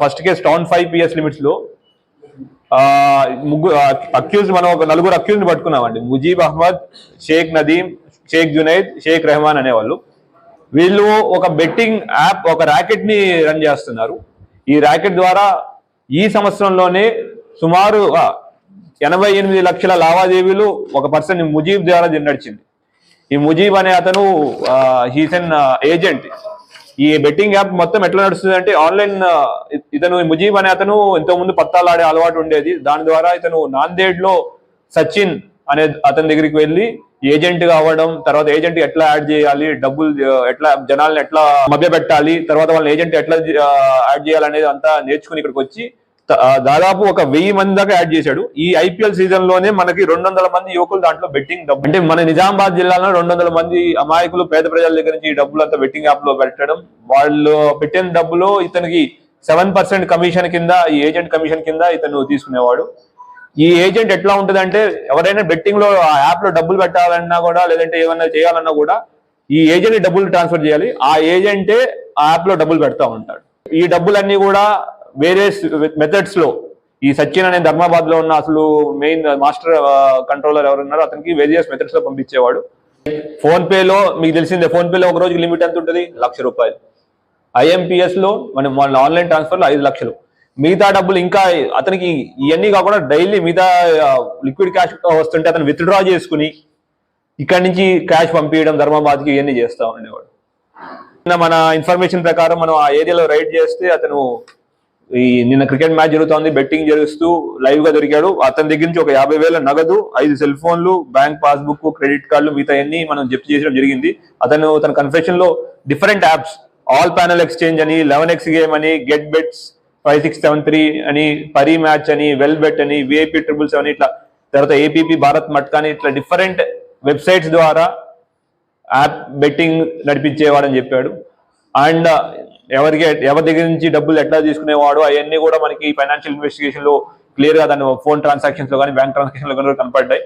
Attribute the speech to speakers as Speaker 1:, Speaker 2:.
Speaker 1: First case town five PS లిమిట్స్లో ముగ్గురు accuse మనం ఒక నలుగురు అక్యూజ్ని పట్టుకున్నామండి. ముజీబ్ అహ్మద్ షేక్ నదీం షేక్ జునైద్ షేక్ రెహమాన్ అనేవాళ్ళు. వీళ్ళు ఒక బెట్టింగ్ యాప్ ఒక ర్యాకెట్ని రన్ చేస్తున్నారు. ఈ ర్యాకెట్ ద్వారా ఈ సంవత్సరంలోనే సుమారు ఎనభై ఎనిమిది లక్షల లావాదేవీలు ఒక పర్సన్ ముజీబ్ ద్వారా నడిచింది. ఈ ముజీబ్ అనే అతను హీస్ ఎన్ ఏజెంట్ ఈ బెట్టింగ్ యాప్ మొత్తం ఎట్లా నడుస్తుంది అంటే ఆన్లైన్ ఇతను ముజీబ్ అనే అతను ఎంతో ముందు పత్తాలు ఆడే అలవాటు ఉండేది. దాని ద్వారా ఇతను నాందేడ్లో సచిన్ అనే అతని దగ్గరికి వెళ్ళి ఏజెంట్గా అవ్వడం తర్వాత ఏజెంట్ ఎట్లా యాడ్ చేయాలి డబ్బులు ఎట్లా జనాలను ఎట్లా మభ్య పెట్టాలి తర్వాత వాళ్ళ ఏజెంట్ ఎట్లా యాడ్ చేయాలనేది అంతా నేర్చుకుని ఇక్కడికి వచ్చి దాదాపు ఒక వెయ్యి మంది దాకా యాడ్ చేశాడు. ఈ ఐపీఎల్ సీజన్లోనే మనకి రెండు వందల మంది యువకులు దాంట్లో బెట్టింగ్ డబ్బు అంటే మన నిజామాబాద్ జిల్లాలో రెండు వందల మంది అమాయకులు పేద ప్రజల దగ్గర నుంచి ఈ డబ్బులు అంతా బెట్టింగ్ యాప్లో పెట్టడం వాళ్ళు పెట్టిన డబ్బులో ఇతనికి సెవెన్ పర్సెంట్ కమిషన్ కింద ఈ ఏజెంట్ కమిషన్ కింద ఇతను తీసుకునేవాడు. ఈ ఏజెంట్ ఎట్లా ఉంటుందంటే ఎవరైనా బెట్టింగ్లో ఆ యాప్లో డబ్బులు పెట్టాలన్నా కూడా లేదంటే ఏమన్నా చేయాలన్నా కూడా ఈ ఏజెంట్ డబ్బులు ట్రాన్స్ఫర్ చేయాలి. ఆ ఏజెంటే ఆ యాప్లో డబ్బులు పెడతా ఉంటాడు. ఈ డబ్బులన్నీ కూడా వేరే మెథడ్స్లో ఈ సచిన్ అనే ధర్మాబాద్లో ఉన్న అసలు మెయిన్ మాస్టర్ కంట్రోలర్ ఎవరున్నారో అతనికి వేరియస్ మెథడ్స్లో పంపించేవాడు. ఫోన్ పే లో మీకు తెలిసిందే ఫోన్ పే లో ఒక రోజుకి లిమిట్ ఎంత ఉంటుంది? లక్ష రూపాయలు. ఐఎంపిఎస్లో మనం మన ఆన్లైన్ ట్రాన్స్ఫర్లో ఐదు లక్షలు. మిగతా డబ్బులు ఇంకా అతనికి ఇవన్నీ కాకుండా డైలీ మిగతా లిక్విడ్ క్యాష్ వస్తుంటే అతను విత్డ్రా చేసుకుని ఇక్కడి నుంచి క్యాష్ పంపించడం ధర్మాబాద్కి ఇవన్నీ చేస్తా ఉండేవాడు. మన ఇన్ఫర్మేషన్ ప్రకారం మనం ఆ ఏరియాలో రైడ్ చేస్తే అతను ఈ నిన్న క్రికెట్ మ్యాచ్ జరుగుతోంది బెట్టింగ్ జరుగుతూ లైవ్గా దొరికాడు. అతని దగ్గర నుంచి ఒక యాభై వేల నగదు ఐదు సెల్ ఫోన్లు బ్యాంక్ పాస్బుక్ క్రెడిట్ కార్డులు మిగతా అన్ని మనం జప్తు చేయడం జరిగింది. అతను తన కన్ఫెషన్లో different apps all panel exchange అని లెవెన్ ఎక్స్ గేమ్ అని get bets five six seven three అని పరీ మ్యాచ్ అని వెల్ బెట్ అని విఐపి ట్రిపుల్ సెవెన్ ఇట్లా తర్వాత ఏపీపీ భారత్ మట్కా అని ఇట్లా డిఫరెంట్ వెబ్సైట్స్ ద్వారా యాప్ బెట్టింగ్ నడిపించేవాడని చెప్పాడు. అండ్ ఎవరికి ఎవరి దగ్గర నుంచి డబ్బులు ఎట్లా తీసుకునేవాడు అవన్నీ కూడా మనకి ఫైనాన్షియల్ ఇన్వెస్టిగేషన్లో క్లియర్గా దాని ఫోన్ ట్రాన్సాక్షన్స్లో కానీ బ్యాంక్ ట్రాన్సాక్షన్లో కానీ కనపడ్డాయి.